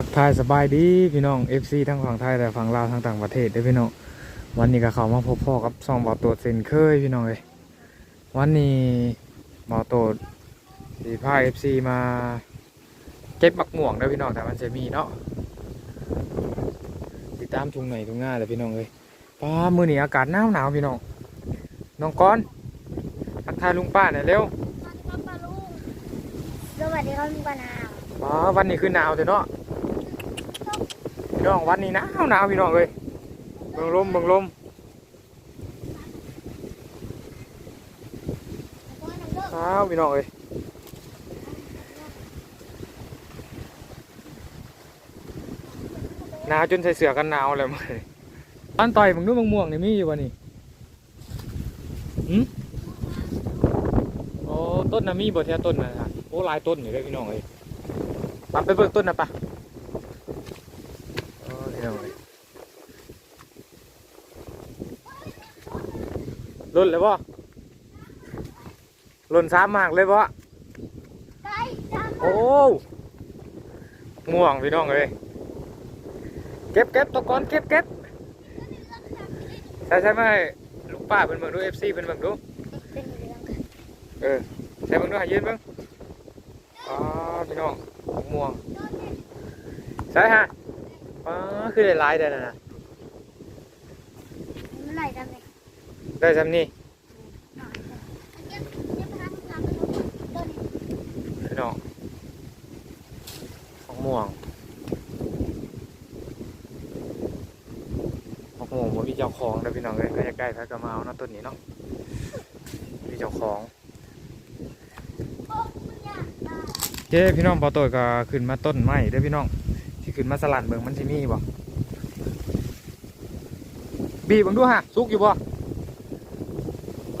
ทักทายสบายดีพี่น้อง FC ทั้งฝั่งไทยและฝั่งลาวทั้งต่างประเทศเด้วยพี่น้องวันนี้ก็เข้ามาพบพ่อกับซองเบาโตดเซนเคยพี่น้องเลยวันนี้เบาโตดสีพา FC มาเก็บมักม่วงเด้อพี่น้องแต่มันจะมีเนาะติดตามทุ่งไหนทุ่งหน้าเลยพี่น้องเลยป้ามือนี้อากาศหนาวหนาวพี่น้องน้องก้อนทักทายลุงป้าหน่อยเร็วครับป้าลุงสวัสดีครับลุงปานาวป้าวันนี้คือหนาวเถอะเนาะพี่ น้องวันนี้หนาวหนาวพี่น้องเลยเบิ่งลมเบิ่งลมครับพี่น้องเอ้ยหนาวจนใส่เสื้อกันหนาวเลยมั้ยบ้านต่อยมึงดูมังม่วงนี่มีอยู่วะนี่หืมโอ้ต้นน่ะมีบ่แท้ต้นน่ะโอ้ลายต้นอยู่เลยพี่น้องเอ้ยปับไปเบิ่งต้นน่ะปะโอ้พี่น้องเอ้ย ล้นเลยบ่ล้นสามมากเลยบ่ไก่จ้าโอ้ม่วงพี่น้องเอ้ยเก็บเก็บตะกอนเก็บเก็บใช่ใช่ไหมลูกป้าเป็นเบิ่งดูเอฟซีเป็นเบิ่งดูเป็นเรื่องเออใช่เบิ่งดูหายืนเบิ่งอ๋อพี่น้องม่วงใช่ฮะอ๋อคือได้หลายได้นะนะ มันไหลจังเลย ได้ซ้ำนี่เก็บเก็บไปทางทางไปต้นพี่น้องของม่วงของม่วงบ่มีเจ้าของนะพี่น้องเอ้ยใกล้ๆพักก็มาเอานะต้นนี้เนาะมีเจ้าของเจ้พี่น้องพอตัวก็ขึ้นมาต้นไม้เด้พี่น้อง ที่ขึ้นมาสลัดเมืองมันที่มีบ่บีบมึงดูฮะสุกอยู่บ่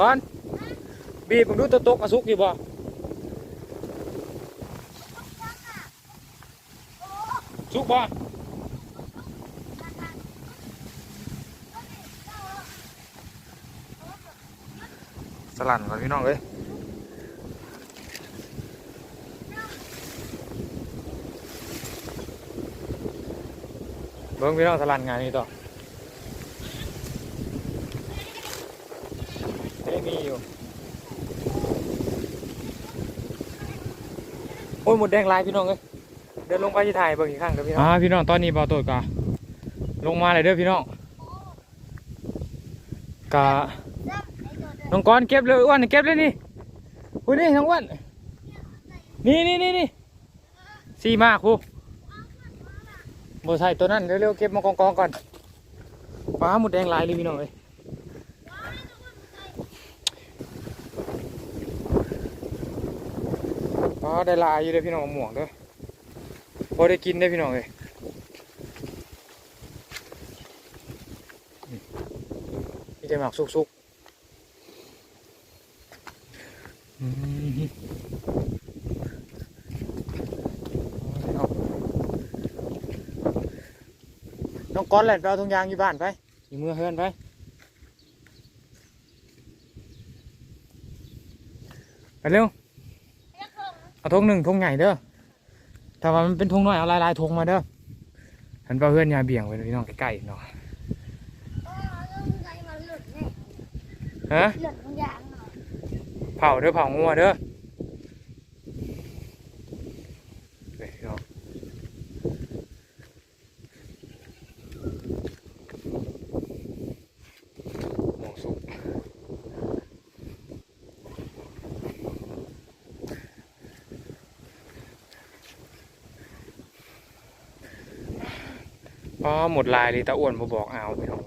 ก่อน บีบมึงดูตัวตกอะสุกอยู่บ่สุกบ่สลัดก่อนพี่น้องเอ้ยเบิ้งพี่น้องสลันงานนี้ต่อเอ้ยมีอยู่ อ้ยหมดแดงลายพี่น้องเอ้ยเดินลงไปที่ถ่ายเบิ้งอีกครั้งเด้อพี่น้องอ่าพี่น้องตอนนี้บอตัวกะลงมาเลยเด้อพี่น้องกะน้องก้อนเก็บเลยอ้วนเก็บเลยนี่อุ้ยนี่น้องอ้วนนี่นี่นี่นี่สี่มาครูโบใส่ตัวนั้นเร็วๆเก็บมากองกองๆก่อนปลาหมดแดงลายเลยพี่น้องเอ้ย ปลาได้ลายอยู่เลยพี่น้องหมวกเด้อพอได้กินได้พี่น้องเอ้ยนี่จะหมักสุกๆอืมน้องก้อนแหละไปเอาทุงยางอยู่บ้านไปอยู่เมือเฮือนไปไปเร็ว เอาทงหนึ่งทงใหญ่เด้อถ้าว่ามันเป็นทงน้อยเอาลายลายๆทงมาเด้อฉันไปเอาเฮือนยาเบี่ยงไปพี่น้องใกล้ๆเนาะโอ้เรื่องไก่มันหลุดเนี่ยฮะหลุดบางอย่างเนาะเผาเด้อเผางัวเด้อเฮ้ยพี่น้องหมูสุก อ๋อหมดลายเลยตาอ้วนมาบอกเอาพี่น้อง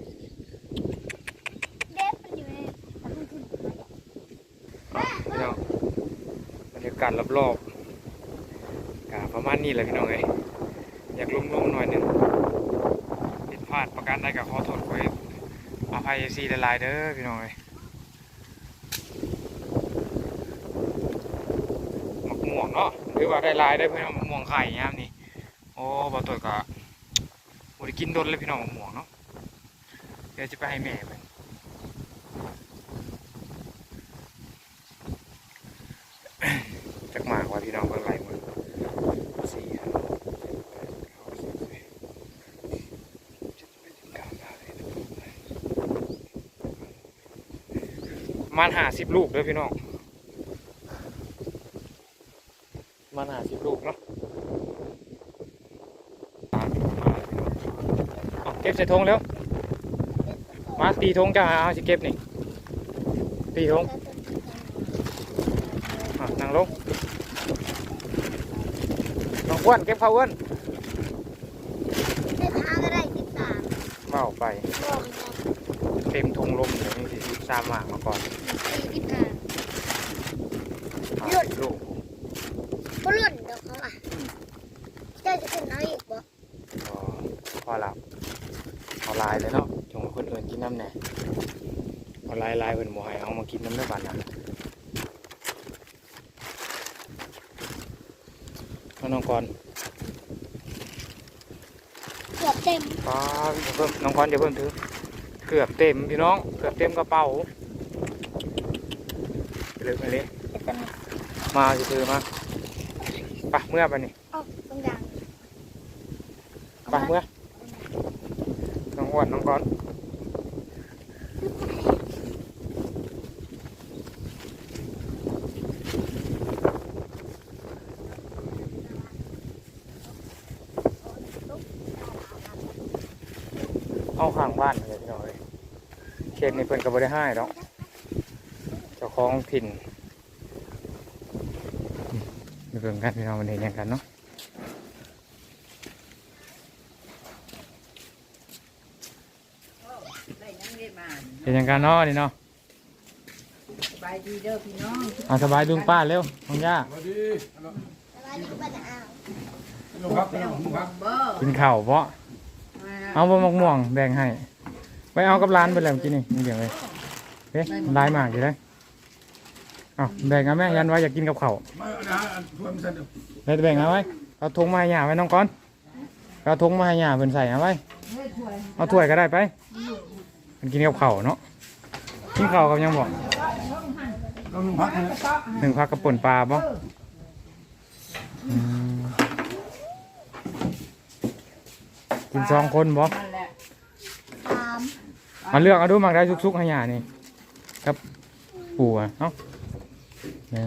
เด็บมันอยู่ในตะลุ่มขึ้นพี่น้องบรรยากาศรอบๆกาประมาณนี้แหละพี่น้องเอ้ยอยากลุ่มๆหน่อยหนึงผิดพลาดประการใดกับขอโทษขออภัยซีหลายเด้อพี่น้องเอ้ยหมักม่วงเนาะหรือว่าได้ลายได้อพี่น้องหมักม่วงไข่ยามนี่โอ้บ่ตัวก็บ่ได้ กินโดนเลยพี่น้องหมวงเนาะเดี๋ยวจะไปให้แม่ไปจักหมากว่าพี่น้องเพิ่งไรลหมดสี่ห้ามันหาสิบลูกเด้อพี่น้องมานหาสิบลูกเนาะ เอาเก็บใส่ธงแล้ว มาตีธงจ้าเอาสิเก็บนี่ ตีธงอะนั่งลงน้องอ้วนเก็บข้าวอ้วนเส้นทางก็ได้สิบสามเมาไปบอกเต็มธงลมเดี๋ยวนี้สิสามหมากมาก่อนสี่สิบห้าอะหยุดลูกก็หล่นเดี๋ยวเขาอะเจ้าจะขึ้นเอาอีกบ่ก็พอหลับเอาลายเลยเนาะจง คนอื่นกินน้ำแหน่เอาลายลายเพิ่นบ่ให้เอามากินน้ำได้บัดนะเอาน้องก่อนเกือบเต็มป้าเดี๋ยวเพิ่มน้องก่อนเดี๋ยวเพิ่มถือเกือบเต็มพี่น้องเกือบเต็มกระเป๋าไปเลยไปเลยเดี๋ยวกันมาจะถือมาไปเมื่อไปนี่เอ้าตรงกลางไปเมื่อน้องอ้วนน้องก่อนเอาข้างบ้านเลยพี่น้องเอ้ยเข ตนี้เพิ่นก็บ่ได้ให้ดอกเจ้าของถิ่นอืมไปเบิ่งกันพี่น้องมันเห็นหยังกันเนาะได้ยังได้มาเห็นหยังกันเนาะนี่เนาะสบายดีเด้อพี่น้องเอาสบายดุงป้าเร็วน้องย่าสวัสดีอะไรอยู่บ้านอ่าวลุงครับไปเอาลุงครับเบอร์กินข้าวเพาะมาเอาบะมะม่วงแบ่งให้ ไปเอากับร้านไปแล้วกินนี่นี่เดี๋ยวเลยเฮ้ยลายมากอยู่เลยเอาแบ่งเอาแม่ยันไว้อยากกินกับเขาวมานะช่วยมันสั่นเดี๋ยวเลยแบ่งเอาไว้เอาถุงมาให้ย่าไว้น้องก้อนเอาถุงมาให้ย่าเพิ่นใส่เอาไว้เอาถ้วยก็ได้ไปมันกินกับเขาวเนาะกินเขาวกับยังบ่เราลงพักนะหนึ่งพักกับป่นปลาบ่อืมกินสองคนบ่ นั่นแหละ สาม มาเลือกเอาดูมักได้สุกๆให้ย่านี่ครับ ปูอะเอ้าหนึ่ง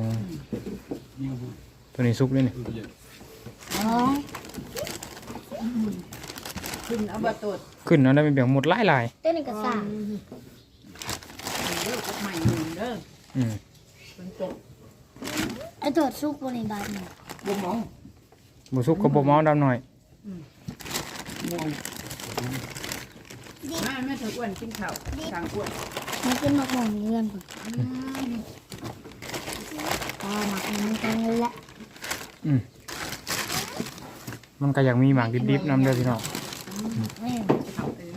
ยิงกูตัวนี้สุกเลยนี่ดูเย็นสองขึ้นเอาบะตดขึ้นเอาได้เป็นเบียงหมดหลายหลายตัวนี้ก็สามเด้อกับใหม่หนึ่งเด้อๆอืมเป็นตกไอ้ตัวซุกบนในบ้านเนี่ยบุมมองบุสุกก็บ่เมาดำหน่อยมอง มาแม่ถืออ้วนกินข้าวทางอ้วนมันขึ้นมาหมองเงื่อนผมตาหมักมันกันเลยแหละมันก็อยากมีหมากดิบๆนำเด้อพี่น้องแม่ข้าวเอง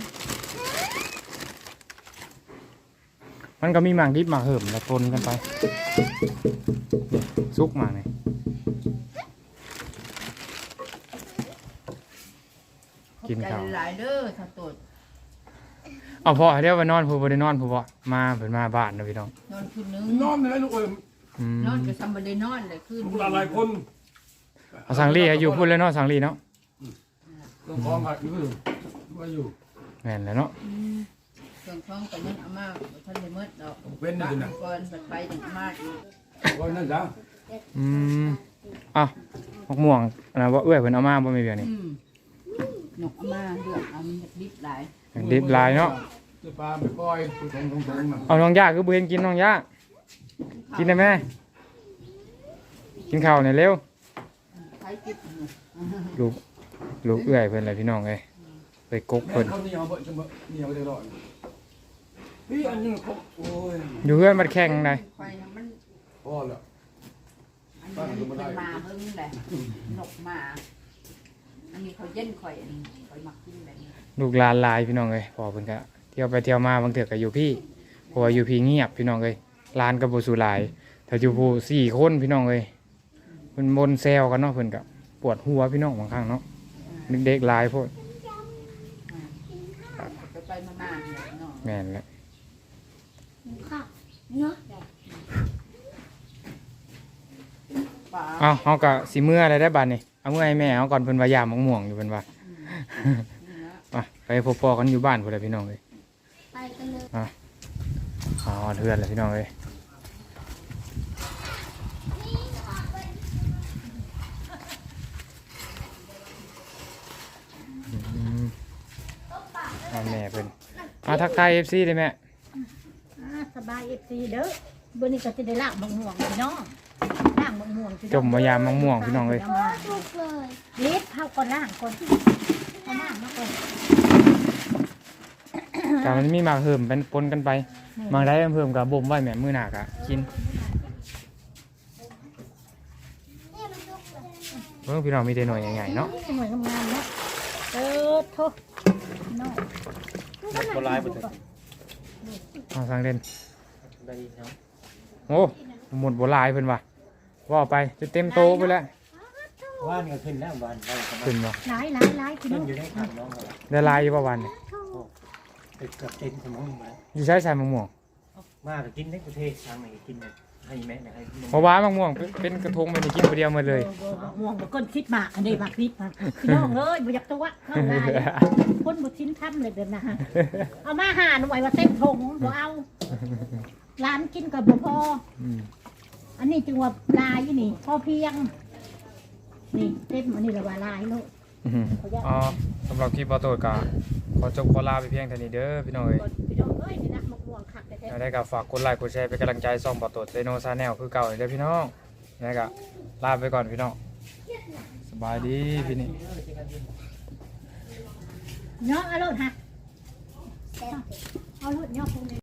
มันก็มีหมากดิบหมากเหิมแล้วปนกันไปนี่สุกหมากนี่กินข้าวหลายเด้อถ้าตด เอาพอเดี๋ยวไปนอนผู้บ่ได้นอนผู้บ่มาเพิ่นมาบ้านเนาะพี่น้องนอนคืนนึงนอนเลยลูกเอ้ยอืมนอนก็ทำบ่ได้นอนเลยคืนลูกหลานหลายคนเอาสังลีให้อยู่พุ่นเลยเนาะสังลีเนาะต้องคล้องหักอยู่ว่าอยู่แม่นแล้วเนาะเครื่องท้องก็ยังเอามาบ่ทันได้หมดดอกเว้นนี่ดินะก่อนบัดไปยังเอามาอยู่ว่านั่นจ้ะอืมอะมะม่วงอันนะว่าเอื้อยเพิ่นเอามาบ่มีเบียงนี่อืม นกเอามาเลือกเอามันดิบหลายดิบหลายเนาะเจะปลาไปปล่อยไปตรงตรงตรงน่ะเอาน้องย่าคือบ่เห็นกินน้องย่ากินได้ไหมกินข้าวหน่อยเร็วใช้กินอยู่ลูกลูกเอื้อยเพิ่นเลยพี่น้องเอ้ยไปกกแม่เพิ่นเขาเหนียวเบอะจะเบอะเหนียวจะรอดพี่อันนี้เขาโอ้ยอยู่เพื่อนมาแข่งได้ไฟน่ะมันพอแล้วอันนี้มันเป็นมาเพิ่งแหละนกมา อันนี้เขาเย็นข่อยอันนี้ข่อยมักกินแบบนี้ลูกหลานหลายพี่น้องเอ้ยพอเพิ่นก็เที่ยวไปเที่ยวมาบางเทื่อก็อยู่พี่เพราะว่าอยู่พี่เงียบพี่น้องเอ้ยหลานก็บ่สู่หลายถ้าอยู่ผู้สี่คนพี่น้องเอ้ยเพิ่นมนแซวกันเนาะเพิ่นก็ปวดหัวพี่น้องบางครั้งเนาะเด็กๆหลายโพดไปไปมามาเนี่ยเนาะแม่นแหละค่ะเนาะป่าเอาเฮาก็สิเมื่อได้ได้บัดนี้ เอาเมื่อให้แม่เอาก่อนเพิ่นว่ายามม่วงอยู่เพิ่นว่าะไปพอปอกันอยู่บ้านพุ่นละพี่น้องเอ้ยไปกันเลยอ๋อเทือนแลยพี่น้องเลยแม่เพิ่นมาทักทายเอฟซีเลยแม่สบายเอฟซีเด้อเบอร์นี้ก็จะได้ลาบมงห่วงพี่น้องางมะม่วงพี่น้องจมมายามมะม่วงพี่น้องเอ้ยามาทุกเลยเล็ดเผาก่อนล่างก่อนเอาล่างมาก่อนก็มันมีหมากเหิมเป็นปนกันไปหมากได้เพิ่มกับบ่มไว้แม่มื้อหน้าก็กินนี่มันทุกเลยเพิ่นพี่น้องมีแต่หน่วยใหญ่ๆเนาะสวยงามๆเนาะเออโทษน้องบ่ลายบ่ถึงเอาทางเด่นได้เนาะโอ้หมดบ่หลายเพิ่นว่า ว่าไปจะเต็มโตไปแล้วว่านก็ขึ้นแล้วบ้านได้ก็ขึ้นบ่หลายหลายหลายพี่ขึ้น้นองอยู่ในข้างน้องเขาได้หลายอยู่ประวันนี่ไปเกือบเต็มสมองมาอยู่ใช้ใส่มะม่วงมากกินในประเทศทางไหนกินเนี่ยให้แม่เนี่ยให้เพราะว่ามะม่วงเป็นเป็นกระทงมันได้กินคนเดียวหมดเลยออมะม่วงบ่ก้นคิดหมากอันนี้หมากพิษมาพี่น้องเอ้ยบ่อยากตัวน้องนายคนบ่ชิ้นทำเลยเด้อนะฮะเอามาหาหน่วยว่าเต็มทงบ่เอาร้านกินก็บ่พออืม อันนี้จึงว่าลายอยู่นี่พอเพียง นี่เต็มอันนี้ละว่าลายลูกอืมอ๋อสำหรับคลิปบอโตดก็ขอจบขอลาไปเพียงเท่านี้เด้อพี่น้องเอ้ยพี่น้องเอ้ยนี่นะมะม่วงขักแต่แล้วได้ก็ฝากกดไลค์กดแชร์เป็นกำลังใจส่องบอโตดเซโนซาแนลคือเก่าเด้อพี่น้องแล้วก็ลาไปก่อนพี่น้องสบายดีพี่นี่ เนาะเอาลูกฮะแต่เอาลูกเนาะพวกนี้